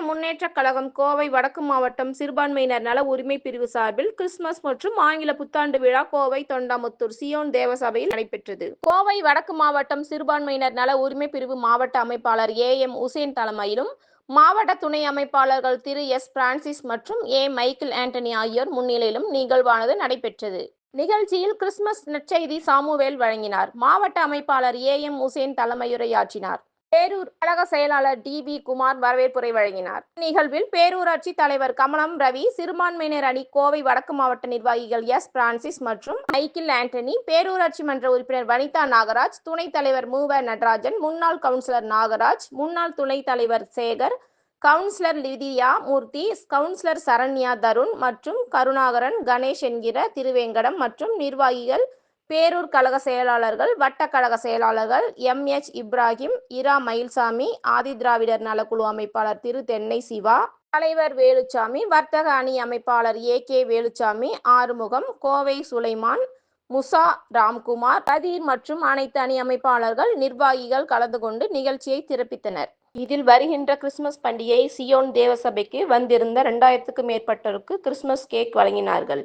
முன்னேற்றக் கழகம் கோவை வடக்கு மாவட்டம் சிறுபான்மையினர் நல உரிமை பிரிவு சார்பில் கிறிஸ்துமஸ் மற்றும் ஆங்கில புத்தாண்டு விழா கோவை தொண்டாமுத்தூர் சியோன் தேவசபையில் நடைபெற்றது. கோவை வடக்கு மாவட்டம் சிறுபான்மையினர் நல உரிமை பிரிவு மாவட்ட அமைப்பாளர் ஏ. எம். உசேன் தலைமையிலும் மாவட்ட துணை அமைப்பாளர்கள் திரு. எஸ். பிரான்சிஸ் மற்றும் ஏ. மைக்கேல் ஆண்டனி ஆகியோர் முன்னிலையிலும் நிகழ்வானது நடைபெற்றது. நிகழ்ச்சியில் கிறிஸ்துமஸ் நற்செய்தி சாமுவேல் வழங்கினார். மாவட்ட அமைப்பாளர் ஏ. எம். உசேன் தலைமையுரையாற்றினார். பேரூர் கழக செயலாளர் டி வி குமார் வரவேற்புரை வழங்கினார். நிகழ்வில் பேரூராட்சி தலைவர் கமலம் ரவி சிறுபான்மையினர் அணி கோவை வடக்கு மாவட்ட நிர்வாகிகள் எஸ் பிரான்சிஸ் மற்றும் மைக்கிள் ஆண்டனி பேரூராட்சி மன்ற உறுப்பினர் வனிதா நாகராஜ் துணைத் தலைவர் மூவ நடராஜன் முன்னாள் கவுன்சிலர் நாகராஜ் முன்னாள் துணைத் தலைவர் Sekar councillor Lydia Murthy councillor Saranya Tarun மற்றும் கருணாகரன் கணேஷ் என்கிற திருவேங்கடம் மற்றும் நிர்வாகிகள் பேரூர் கழக செயலாளர்கள் வட்ட கழக செயலாளர்கள் எம். எச். இப்ராஹிம் இரா மயில்சாமி ஆதி திராவிடர் நலக்குழு அமைப்பாளர் திரு தென்னை சிவா தலைவர் வேலுச்சாமி வர்த்தக அணி அமைப்பாளர் ஏ. கே. வேலுச்சாமி ஆறுமுகம் கோவை சுலைமான் முசா ராம்குமார் கதீர் மற்றும் அனைத்து அணி அமைப்பாளர்கள் நிர்வாகிகள் கலந்து கொண்டு நிகழ்ச்சியை திறப்பித்தனர். இதில் வருகின்ற கிறிஸ்துமஸ் பண்டிகை சியோன் தேவசபைக்கு வந்திருந்த இரண்டாயிரத்துக்கும் மேற்பட்டோருக்கு கிறிஸ்துமஸ் கேக் வழங்கினார்கள்.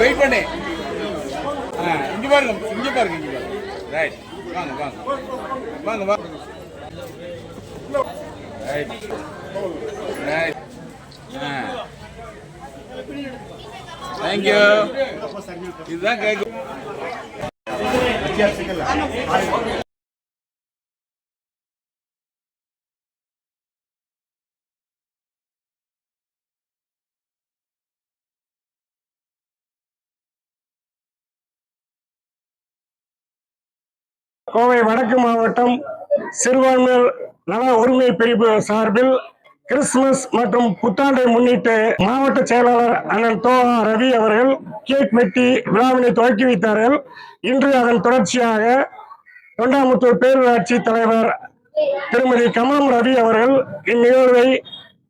வெயிட் பண்ணு. ஆ, இங்க பாருங்க இங்க பாருங்க இங்க பாருங்க. ரைட் வாங்க வாங்க. வாங்க வாங்க. ரைட் ரைட் ஆ. தேங்க்யூ இதுதான் கேட்கும் கோவை வடக்கு மாவட்டம் சிறுபான்மையர் நல உரிமை பிரிவு சார்பில் கிறிஸ்துமஸ் மற்றும் புத்தாண்டை முன்னிட்டு மாவட்ட செயலாளர் அண்ணன் தோஹா ரவி அவர்கள் கேக் வெட்டி விழாவினை துவக்கி வைத்தார்கள். இன்று அதன் தொடர்ச்சியாக தொண்டாமுத்தூர் பேரூராட்சி தலைவர் திருமதி கமலம் ரவி அவர்கள் இந்நிகழ்வை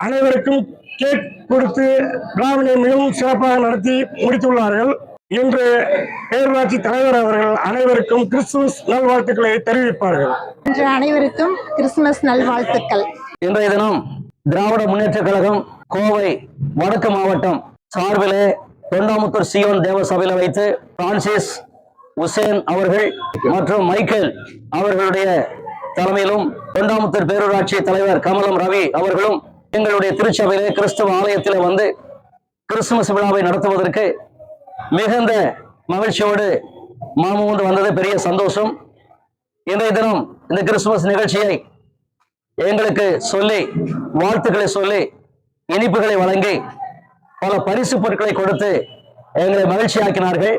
அனைவருக்கும் கேக் கொடுத்து விழாவினை மிகவும் சிறப்பாக நடத்தி முடித்துள்ளார்கள். இன்று பேரூராட்சி தலைவர் அவர்கள் அனைவருக்கும் கிறிஸ்துமஸ் நல்வாழ்த்துக்களை தெரிவிப்பார்கள். இன்று அனைவருக்கும் கிறிஸ்துமஸ் நல்வாழ்த்துக்கள். இன்றைய தினம் திராவிட முன்னேற்ற கழகம் கோவை வடக்கு மாவட்டம் சார்பிலே தொண்டாமுத்தூர் சியோன் தேவ சபையில வைத்து பிரான்சிஸ் உசேன் அவர்கள் மற்றும் மைக்கேல் அவர்களுடைய தலைமையிலும் தொண்டாமுத்தூர் பேரூராட்சி தலைவர் கமலம் ரவி அவர்களும் எங்களுடைய திருச்சபையிலே கிறிஸ்துவ ஆலயத்திலே வந்து கிறிஸ்துமஸ் விழாவை நடத்துவதற்கு மிகுந்த மகிழ்ச்சியோடு மாமுந்து வந்தது பெரிய சந்தோஷம். இன்றைய தினம் இந்த கிறிஸ்துமஸ் நிகழ்ச்சியை எங்களுக்கு சொல்லி வாழ்த்துக்களை சொல்லி இனிப்புகளை வழங்கி பல பரிசு பொருட்களை கொடுத்து எங்களை மகிழ்ச்சி ஆக்கினார்கள்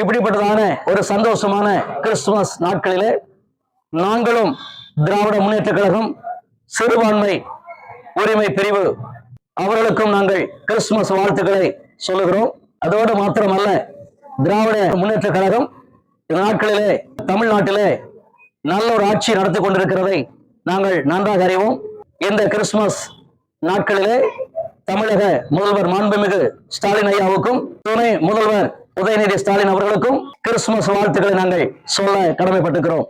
இப்படிப்பட்டதான ஒரு சந்தோஷமான கிறிஸ்துமஸ் நாட்களிலே நாங்களும் திராவிட முன்னேற்ற கழகம் சிறுபான்மை உரிமை பிரிவு அவர்களுக்கும் நாங்கள் கிறிஸ்துமஸ் வாழ்த்துக்களை சொல்லுகிறோம். அதோடு மாத்திரமல்ல திராவிட முன்னேற்ற கழகம் நாட்களிலே தமிழ்நாட்டிலே நல்ல ஒரு ஆட்சி நடத்தி கொண்டிருக்கிறதை நாங்கள் நன்றாக அறிவோம். இந்த கிறிஸ்துமஸ் நாட்களிலே தமிழக முதல்வர் மாண்புமிகு ஸ்டாலின் ஐயாவுக்கும் துணை முதல்வர் உதயநிதி ஸ்டாலின் அவர்களுக்கும் கிறிஸ்துமஸ் வாழ்த்துக்களை நாங்கள் சொல்ல கடமைப்பட்டிருக்கிறோம்.